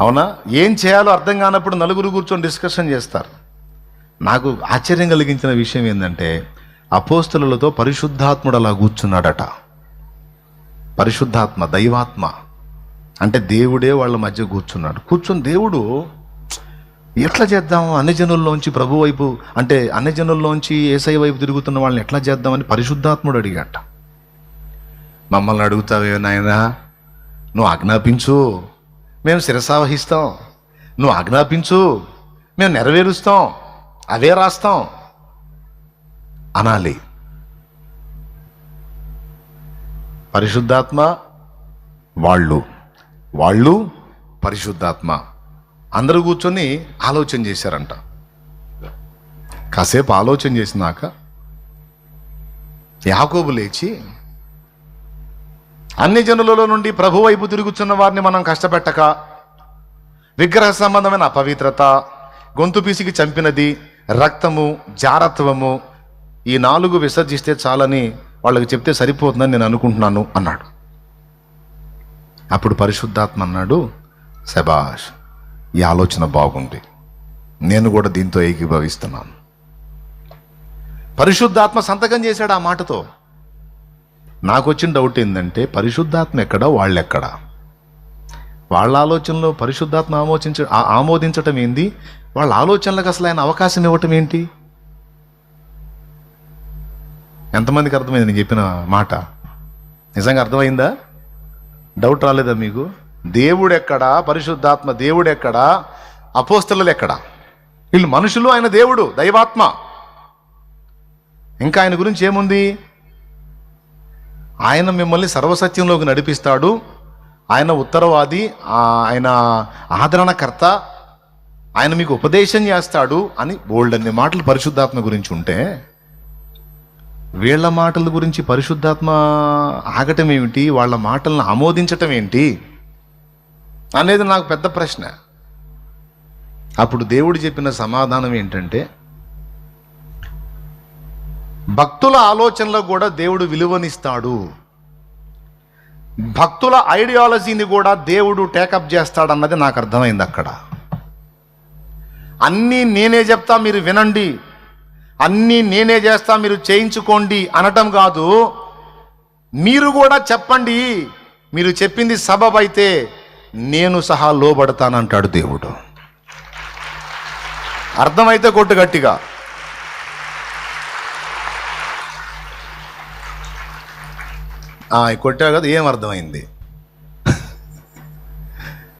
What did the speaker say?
అవునా? ఏం చేయాలో అర్థం కానప్పుడు నలుగురు కూర్చొని డిస్కషన్ చేస్తారు. నాకు ఆశ్చర్యం కలిగించిన విషయం ఏంటంటే అపోస్తులతో పరిశుద్ధాత్ముడు అలా కూర్చున్నాడట. పరిశుద్ధాత్మ దైవాత్మ. అంటే దేవుడే వాళ్ళ మధ్య కూర్చున్నాడు. కూర్చుని దేవుడు ఎట్లా చేద్దాం? అన్ని జనుల్లోంచి ప్రభు వైపు అంటే అన్ని జనుల్లోంచి ఏసై వైపు తిరుగుతున్న వాళ్ళని ఎట్లా చేద్దామని పరిశుద్ధాత్ముడు అడిగాట. మమ్మల్ని అడుగుతావే నాయనా? నువ్వు ఆజ్ఞాపించు. మేము శిరసావహిస్తాం. నువ్వు ఆజ్ఞాపించు. మేము నెరవేరుస్తాం. అవే రాస్తాం. అనాలి. పరిశుద్ధాత్మ వాళ్ళు. వాళ్ళు పరిశుద్ధాత్మ. అందరూ కూర్చొని ఆలోచన చేశారంట. కాసేపు ఆలోచన చేసినాక యాకోబు లేచి అన్ని జనులలో నుండి ప్రభు వైపు తిరుగుతున్న వారిని మనం కష్టపెట్టక విగ్రహ సంబంధమైన అపవిత్రత గొంతు పీసికి చంపినది రక్తము జారత్వము ఈ నాలుగు విసర్జిస్తే చాలని వాళ్ళకి చెప్తే సరిపోతుందని నేను అనుకుంటున్నాను అన్నాడు. అప్పుడు పరిశుద్ధాత్మ అన్నాడు శబాష్ ఈ ఆలోచన బాగుంది. నేను కూడా దీంతో ఏకీభవిస్తున్నాను. పరిశుద్ధాత్మ సంతకం చేశాడు ఆ మాటతో. నాకు వచ్చిన డౌట్ ఏంటంటే పరిశుద్ధాత్మ ఎక్కడ వాళ్ళెక్కడ? వాళ్ళ ఆలోచనలో పరిశుద్ధాత్మ ఆమోదించ ఆమోదించటం ఏంది? వాళ్ళ ఆలోచనలకు అసలు ఆయన అవకాశం ఇవ్వటం ఏంటి? ఎంతమందికి అర్థమైంది నేను చెప్పిన మాట? నిజంగా అర్థమైందా? డౌట్ రాలేదా మీకు? దేవుడు ఎక్కడా పరిశుద్ధాత్మ దేవుడు ఎక్కడా అపోస్తలు ఎక్కడా? వీళ్ళు మనుషులు ఆయన దేవుడు దైవాత్మ. ఇంకా ఆయన గురించి ఏముంది? ఆయన మిమ్మల్ని సర్వసత్యంలోకి నడిపిస్తాడు. ఆయన ఉత్తరవాది ఆయన ఆదరణకర్త ఆయన మీకు ఉపదేశం చేస్తాడు అని బోల్డ్ అన్ని మాటలు పరిశుద్ధాత్మ గురించి ఉంటే వీళ్ళ మాటల గురించి పరిశుద్ధాత్మ ఆగటం ఏమిటి? వాళ్ళ మాటలను ఆమోదించటం ఏంటి? అనేది నాకు పెద్ద ప్రశ్న. అప్పుడు దేవుడు చెప్పిన సమాధానం ఏంటంటే భక్తుల ఆలోచనలకు కూడా దేవుడు విలువనిస్తాడు. భక్తుల ఐడియాలజీని కూడా దేవుడు టేకప్ చేస్తాడన్నది నాకు అర్థమైంది అక్కడ. అన్నీ నేనే చెప్తా మీరు వినండి. అన్నీ నేనే చేస్తా మీరు చేయించుకోండి అనటం కాదు. మీరు కూడా చెప్పండి. మీరు చెప్పింది సబబ్ అయితే నేను సహా లోబడతానంటాడు దేవుడు. అర్థమైతే కొట్టు గట్టిగా ఆ, కొట్టావు కదా ఏం అర్థమైంది?